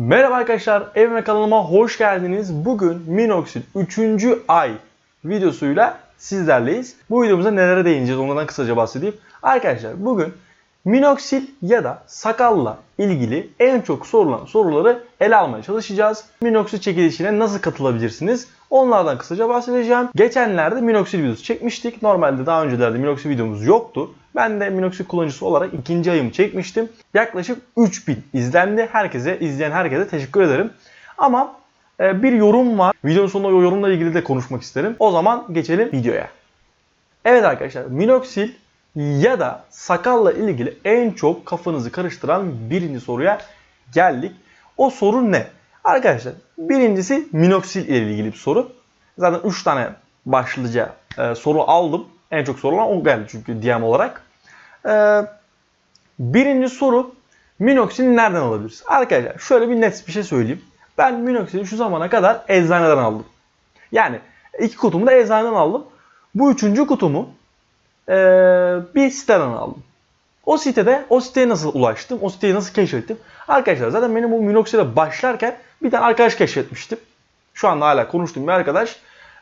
Merhaba arkadaşlar, evime kanalıma hoş geldiniz. Bugün Minox'in 3. ay videosuyla sizlerleyiz. Bu videomuzda nelere değineceğiz onlardan kısaca bahsedeyim. Arkadaşlar bugün Minoxil ya da sakalla ilgili en çok sorulan soruları ele almaya çalışacağız. Minoxil çekilişine nasıl katılabilirsiniz? Onlardan kısaca bahsedeceğim. Geçenlerde Minoxil videosu çekmiştik. Normalde daha öncelerde Minoxil videomuz yoktu. Ben de Minoxil kullanıcısı olarak ikinci ayımı çekmiştim. Yaklaşık 3000 izlendi. Herkese, izleyen herkese teşekkür ederim. Ama e, bir yorum var. Videonun sonunda o yorumla ilgili de konuşmak isterim. O zaman geçelim videoya. Evet arkadaşlar Minoxil ya da sakalla ilgili en çok kafanızı karıştıran birinci soruya geldik. O soru ne? Arkadaşlar birincisi Minoxil ile ilgili bir soru. Zaten 3 tane başlıca e, soru aldım. En çok sorulan o geldi çünkü DM olarak. E, birinci soru Minoxil nereden alabiliriz? Arkadaşlar şöyle bir net bir şey söyleyeyim. Ben Minoxil'i şu zamana kadar eczaneden aldım. Yani iki kutumu da eczaneden aldım. Bu üçüncü kutumu e, bir siteden aldım. O sitede, o siteye nasıl ulaştım? O siteyi nasıl keşfettim? Arkadaşlar zaten benim bu Minoxid'e başlarken bir tane arkadaş keşfetmiştim. Şu anda hala konuştuğum bir arkadaş.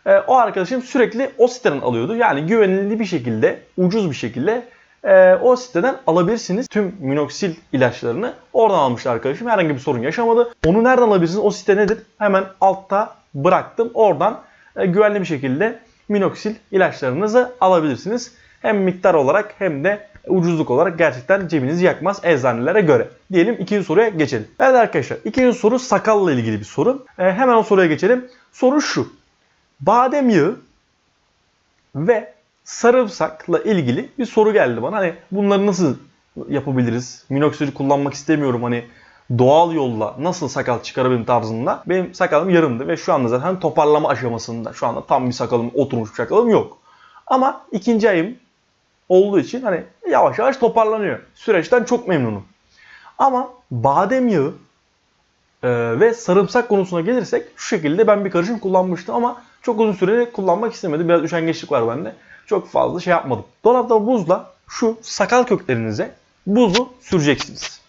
E, o arkadaşım sürekli o siteden alıyordu. Yani güvenilir bir şekilde, ucuz bir şekilde e, o siteden alabilirsiniz. Tüm Minoxil ilaçlarını oradan almıştı arkadaşım. Herhangi bir sorun yaşamadı. Onu nereden alabilirsiniz? O site nedir? Hemen altta bıraktım. Oradan e, güvenli bir şekilde Minoxil ilaçlarınızı alabilirsiniz. Hem miktar olarak hem de ucuzluk olarak gerçekten cebinizi yakmaz eczanelere göre. Diyelim ikinci soruya geçelim. Evet arkadaşlar ikinci soru sakalla ilgili bir soru. Ee, hemen o soruya geçelim. Soru şu. Badem yağı ve sarımsakla ilgili bir soru geldi bana. Hani bunları nasıl yapabiliriz? Minoxidil kullanmak istemiyorum hani doğal yolla nasıl sakal çıkarabilirim tarzında. Benim sakalım yarımdı ve şu anda zaten toparlama aşamasında. Şu anda tam bir sakalım oturmuş bir sakalım yok. Ama ikinci ayım olduğu için hani yavaş yavaş toparlanıyor. Süreçten çok memnunum. Ama badem yağı e, ve sarımsak konusuna gelirsek şu şekilde ben bir karışım kullanmıştım ama çok uzun süreli kullanmak istemedim. Biraz üşengeçlik var bende. Çok fazla şey yapmadım. Dolapta buzla şu sakal köklerinize buzu süreceksiniz.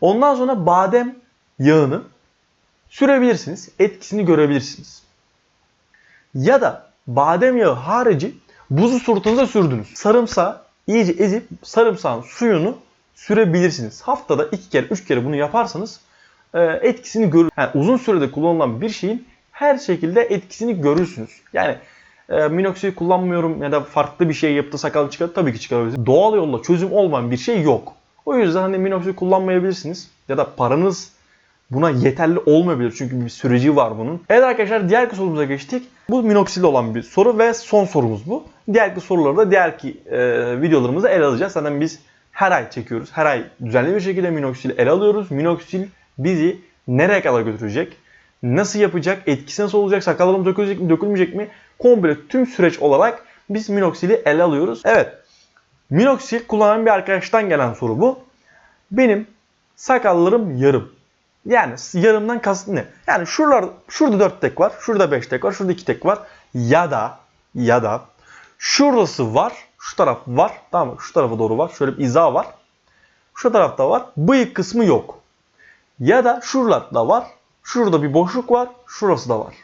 Ondan sonra badem yağını sürebilirsiniz. Etkisini görebilirsiniz. Ya da badem yağı harici buzu suratınıza sürdünüz. Sarımsağı iyice ezip sarımsağın suyunu sürebilirsiniz. Haftada iki kere, üç kere bunu yaparsanız e, etkisini görür. Yani uzun sürede kullanılan bir şeyin her şekilde etkisini görürsünüz. Yani e, kullanmıyorum ya da farklı bir şey yaptı sakal çıkardı tabii ki çıkarabilirsiniz. Doğal yolla çözüm olmayan bir şey yok. O yüzden hani minoxidil kullanmayabilirsiniz ya da paranız buna yeterli olmayabilir çünkü bir süreci var bunun. Evet arkadaşlar diğer sorumuza geçtik. Bu minoxidil olan bir soru ve son sorumuz bu. Diğer soruları da diğer ki e, videolarımızda ele alacağız. Zaten biz her ay çekiyoruz. Her ay düzenli bir şekilde minoxidil ele alıyoruz. Minoxidil bizi nereye kadar götürecek? Nasıl yapacak? Etkisi nasıl olacak? Sakallarım dökülecek mi, dökülmeyecek mi? Komple tüm süreç olarak biz minoxidili ele alıyoruz. Evet. Minoxidil kullanan bir arkadaştan gelen soru bu. Benim sakallarım yarım. Yani yarımdan kastım ne? Yani şuralar, şurada 4 tek var, şurada 5 tek var, şurada 2 tek var. Ya da ya da şurası var, şu taraf var. Tamam mı? Şu tarafa doğru var. Şöyle bir izah var. Şu tarafta var. Bıyık kısmı yok. Ya da şuralarda var. Şurada bir boşluk var. Şurası da var.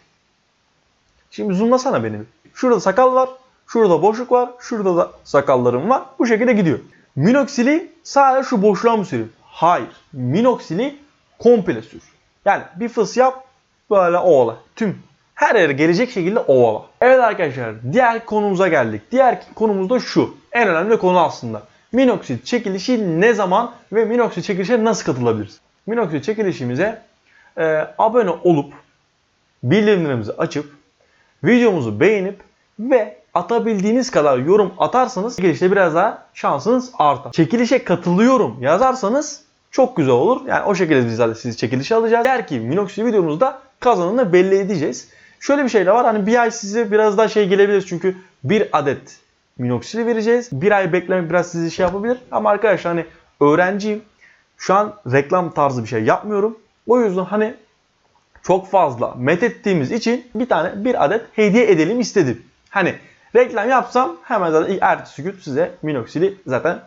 Şimdi zoomlasana benim. Şurada sakal var. Şurada boşluk var. Şurada da sakallarım var. Bu şekilde gidiyor. Minoksili sadece şu boşluğa mı süreyim? Hayır. Minoksili komple sür. Yani bir fıs yap böyle ovala. Tüm her yere gelecek şekilde ovala. Evet arkadaşlar diğer konumuza geldik. Diğer konumuz da şu. En önemli konu aslında. Minoxidil çekilişi ne zaman ve Minoxidil çekilişe nasıl katılabiliriz? Minoxidil çekilişimize e, abone olup bildirimlerimizi açıp videomuzu beğenip ve atabildiğiniz kadar yorum atarsanız çekilişte biraz daha şansınız artar. Çekilişe katılıyorum yazarsanız çok güzel olur. Yani o şekilde biz zaten sizi çekilişe alacağız. Der ki Minoxidil videomuzda kazananı belli edeceğiz. Şöyle bir şey de var. Hani bir ay size biraz daha şey gelebilir. Çünkü bir adet minoksili vereceğiz. Bir ay beklemek biraz sizi şey yapabilir. Ama arkadaşlar hani öğrenciyim. Şu an reklam tarzı bir şey yapmıyorum. O yüzden hani çok fazla met ettiğimiz için bir tane bir adet hediye edelim istedim. Hani reklam yapsam hemen zaten ertesi gün size minoksili zaten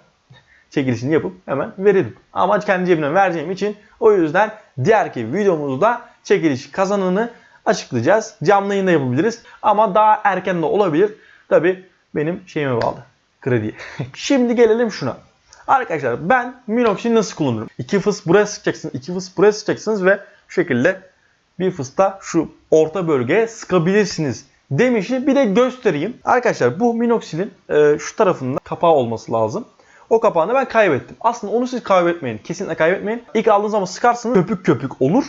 çekilişini yapıp hemen veririm. Ama kendi cebimden vereceğim için o yüzden diğerki videomuzda çekiliş kazananı açıklayacağız. Canlı yayında yapabiliriz. Ama daha erken de olabilir. Tabi benim şeyime bağlı. Krediye. Şimdi gelelim şuna. Arkadaşlar ben Minox'i nasıl kullanırım? İki fıs buraya sıkacaksınız. iki fıs buraya sıkacaksınız ve şu şekilde bir fısta şu orta bölgeye sıkabilirsiniz demişi bir de göstereyim. Arkadaşlar bu minoxidilin e, şu tarafında kapağı olması lazım. O kapağını ben kaybettim. Aslında onu siz kaybetmeyin. Kesinlikle kaybetmeyin. İlk aldığınız zaman sıkarsınız köpük köpük olur.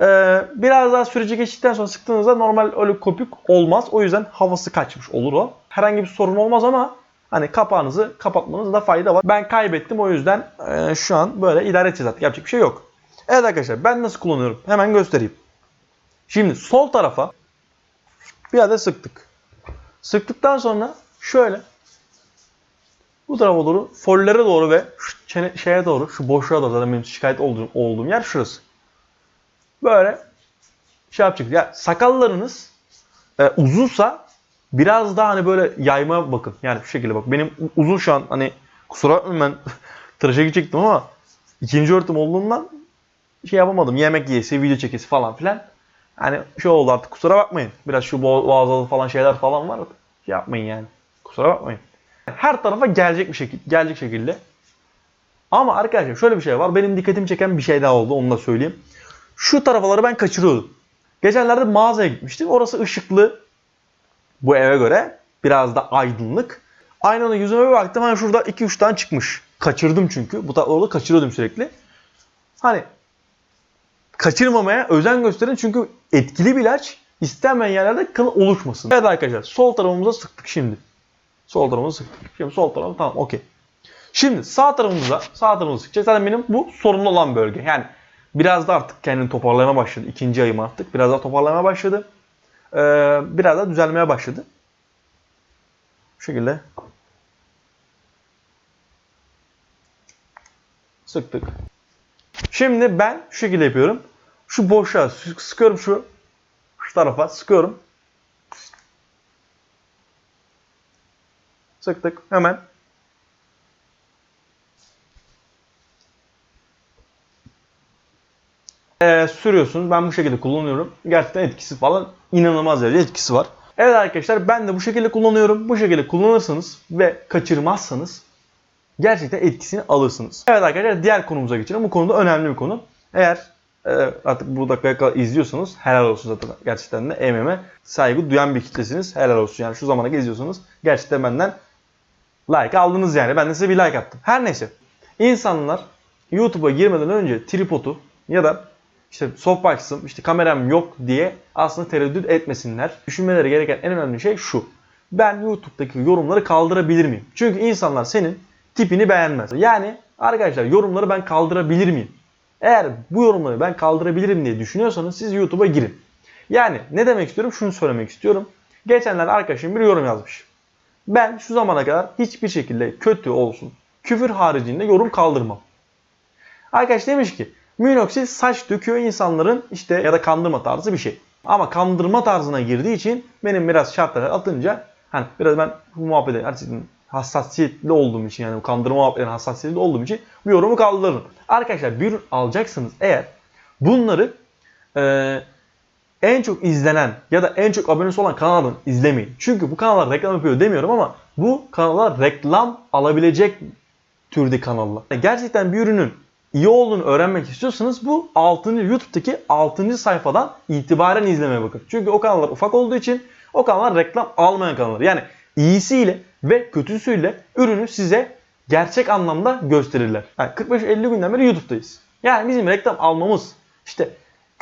Ee, biraz daha süreci geçtikten sonra sıktığınızda normal öyle köpük olmaz. O yüzden havası kaçmış olur o. Herhangi bir sorun olmaz ama hani kapağınızı kapatmanızda fayda var. Ben kaybettim o yüzden e, şu an böyle idare edeceğiz artık. Yapacak bir şey yok. Evet arkadaşlar ben nasıl kullanıyorum? Hemen göstereyim. Şimdi sol tarafa bir adet sıktık. Sıktıktan sonra şöyle bu tarafa doğru, follere doğru ve şu çene, şeye doğru, şu boşluğa doğru zaten benim şikayet olduğum, olduğum yer şurası. Böyle şey yapacak. Ya sakallarınız e, uzunsa biraz daha hani böyle yayma bakın. Yani şu şekilde bak. Benim uzun şu an hani kusura bakmayın ben tıraşa gidecektim ama ikinci öğretim olduğundan şey yapamadım. Yemek yiyesi, video çekesi falan filan. Hani şey oldu artık kusura bakmayın. Biraz şu boğazalı falan şeyler falan var. Şey yapmayın yani. Kusura bakmayın. Her tarafa gelecek bir şekilde, gelecek şekilde. Ama arkadaşlar şöyle bir şey var. Benim dikkatimi çeken bir şey daha oldu. Onu da söyleyeyim. Şu tarafaları ben kaçırıyordum. Geçenlerde mağazaya gitmiştim. Orası ışıklı. Bu eve göre. Biraz da aydınlık. Aynanın yüzüme bir baktım. Hani şurada 2-3 tane çıkmış. Kaçırdım çünkü. Bu tarafları kaçırıyordum sürekli. Hani kaçırmamaya özen gösterin. Çünkü etkili bir ilaç istenmeyen yerlerde kıl oluşmasın. Evet arkadaşlar sol tarafımıza sıktık şimdi. Sol tarafımıza sıktık. Şimdi sol tarafı tamam okey. Şimdi sağ tarafımıza sağ tarafımıza sıkacağız. Zaten benim bu sorunlu olan bölge. Yani biraz da artık kendini toparlamaya başladı. İkinci ayım artık. Biraz daha toparlamaya başladı. Ee, biraz da düzelmeye başladı. Şu şekilde. Sıktık. Şimdi ben şu şekilde yapıyorum. Şu boşluğa sıkıyorum şu şu tarafa sıkıyorum. Sıktık hemen. Ee, sürüyorsunuz. Ben bu şekilde kullanıyorum. Gerçekten etkisi falan inanılmaz derecede etkisi var. Evet arkadaşlar ben de bu şekilde kullanıyorum. Bu şekilde kullanırsanız ve kaçırmazsanız gerçekten etkisini alırsınız. Evet arkadaşlar diğer konumuza geçelim. Bu konuda önemli bir konu. Eğer e, artık bu dakikaya kadar izliyorsanız helal olsun zaten. Gerçekten de EMM'e saygı duyan bir kitlesiniz. Helal olsun yani şu zamana geziyorsanız gerçekten benden like aldınız yani. Ben de size bir like attım. Her neyse. İnsanlar YouTube'a girmeden önce tripodu ya da işte softbox'ım, işte kameram yok diye aslında tereddüt etmesinler. Düşünmeleri gereken en önemli şey şu. Ben YouTube'daki yorumları kaldırabilir miyim? Çünkü insanlar senin tipini beğenmez. Yani arkadaşlar yorumları ben kaldırabilir miyim? Eğer bu yorumları ben kaldırabilirim diye düşünüyorsanız siz YouTube'a girin. Yani ne demek istiyorum? Şunu söylemek istiyorum. Geçenlerde arkadaşım bir yorum yazmış. Ben şu zamana kadar hiçbir şekilde kötü olsun, küfür haricinde yorum kaldırmam. Arkadaş demiş ki Minoxid saç döküyor insanların işte ya da kandırma tarzı bir şey. Ama kandırma tarzına girdiği için benim biraz şartlara atınca hani biraz ben bu muhabbete gerçekten hassasiyetli olduğum için yani bu kandırma muhabbetlerine hassasiyetli olduğum için bu yorumu kaldırırım. Arkadaşlar bir alacaksınız eğer bunları e, en çok izlenen ya da en çok abonesi olan kanallardan izlemeyin. Çünkü bu kanallar reklam yapıyor demiyorum ama bu kanallar reklam alabilecek türde kanallar. Gerçekten bir ürünün iyi olduğunu öğrenmek istiyorsanız bu 6. YouTube'daki 6. sayfadan itibaren izlemeye bakın. Çünkü o kanallar ufak olduğu için o kanallar reklam almayan kanallar. Yani iyisiyle ve kötüsüyle ürünü size gerçek anlamda gösterirler. Yani 45-50 günden beri YouTube'dayız. Yani bizim reklam almamız, işte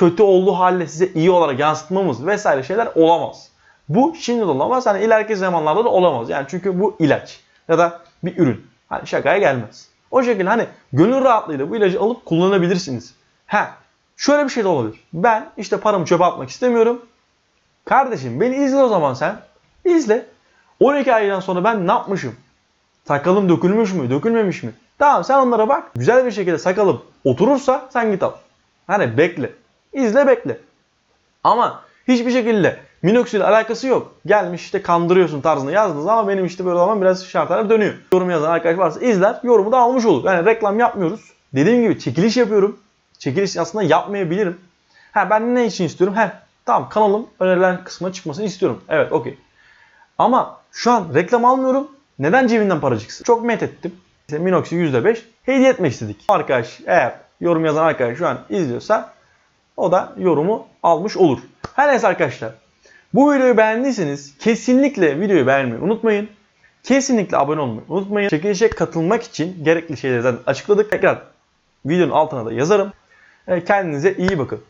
kötü olduğu halde size iyi olarak yansıtmamız vesaire şeyler olamaz. Bu şimdi de olamaz. Hani ileriki zamanlarda da olamaz. Yani çünkü bu ilaç ya da bir ürün. Hani şakaya gelmez. O şekilde hani gönül rahatlığıyla bu ilacı alıp kullanabilirsiniz. Ha, şöyle bir şey de olabilir. Ben işte paramı çöpe atmak istemiyorum. Kardeşim beni izle o zaman sen. İzle. 12 aydan sonra ben ne yapmışım? Sakalım dökülmüş mü, dökülmemiş mi? Tamam sen onlara bak. Güzel bir şekilde sakalım oturursa sen git al. Hani bekle. İzle bekle. Ama Hiçbir şekilde Minox ile alakası yok. Gelmiş işte kandırıyorsun tarzında yazdınız ama benim işte böyle zaman biraz şartlar dönüyor. Yorum yazan arkadaş varsa izler, yorumu da almış olur. Yani reklam yapmıyoruz. Dediğim gibi çekiliş yapıyorum. Çekiliş aslında yapmayabilirim. Ha ben ne için istiyorum? Ha tamam kanalım önerilen kısmına çıkmasını istiyorum. Evet okey. Ama şu an reklam almıyorum. Neden cebinden para çıksın? Çok met ettim. İşte Minox'u %5 hediye etmek istedik. Arkadaş eğer yorum yazan arkadaş şu an izliyorsa o da yorumu almış olur. Her neyse arkadaşlar. Bu videoyu beğendiyseniz kesinlikle videoyu beğenmeyi unutmayın. Kesinlikle abone olmayı unutmayın. Çekilişe katılmak için gerekli şeyleri zaten açıkladık. Tekrar videonun altına da yazarım. E, Kendinize iyi bakın.